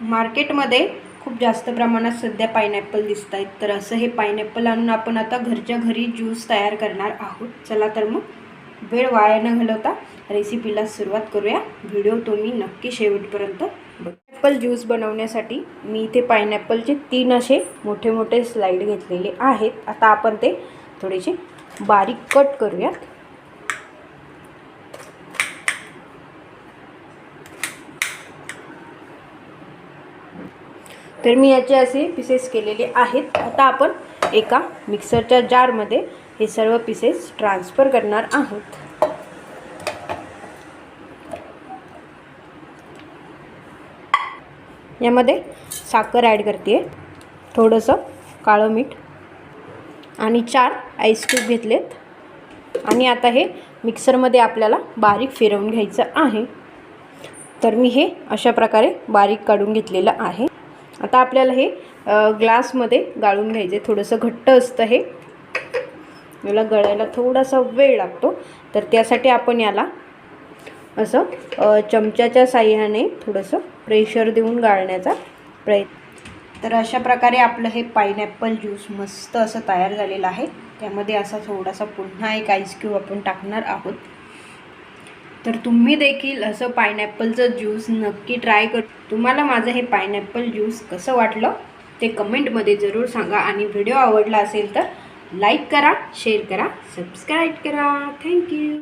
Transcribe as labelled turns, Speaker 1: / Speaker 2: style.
Speaker 1: मार्केटमध्ये खूप जास्त प्रमाणात सध्या पायनॅपल दिसत आहेत तर असं हे पायनॅपल आणून आपण आता घरच्या घरी ज्यूस तयार करणार आहोत. चला तर मग वेळ वाया न घालवता रेसिपीला सुरुवात करूया. व्हिडिओ तुम्ही नक्की शेवटपर्यंत पायनॅपल ज्यूस बनवण्यासाठी मी इथे पायनॅपलचे तीन असे मोठे मोठे स्लाईड घेतलेले आहेत. आता आपण ते थोडेसे बारीक कट करूयात. तर मी याचे असे पीसेस केलेले आहेत. आता आपण एका मिक्सरच्या जारमध्ये हे सर्व पीसेस ट्रान्सफर करणार आहोत. यामध्ये साखर ॲड करते थोडंसं काळं मीठ आणि चार आईस क्यूब घेतलेत. आणि आता हे मिक्सरमध्ये आपल्याला बारीक फिरवून घ्यायचं आहे. तर मी हे अशा प्रकारे बारीक काढून घेतलेलं आहे. आता आपल्याला हे ग्लासमध्ये गाळून घ्यायचे. थोडंसं घट्ट असतं हे. याला गळायला थोडासा वेळ लागतो. तर त्यासाठी आपण याला असं चमच्याच्या साह्याने थोडंसं प्रेशर देऊन गाळण्याचा प्रयत्न. तर अशा प्रकारे आपलं हे पायनॅपल ज्यूस मस्त असं तयार झालेलं आहे. त्यामध्ये असा थोडासा पुन्हा एक आईस क्यूब आपण टाकणार आहोत. तर तुम्ही देखील असं पायनॅपलचं ज्यूस नक्की ट्राय कर. तुम्हाला माझं हे पायनॅपल ज्यूस कसं वाटलं ते कमेंटमध्ये जरूर सांगा आणि व्हिडिओ आवडला असेल तर लाईक करा शेअर करा सबस्क्राईब करा. थँक्यू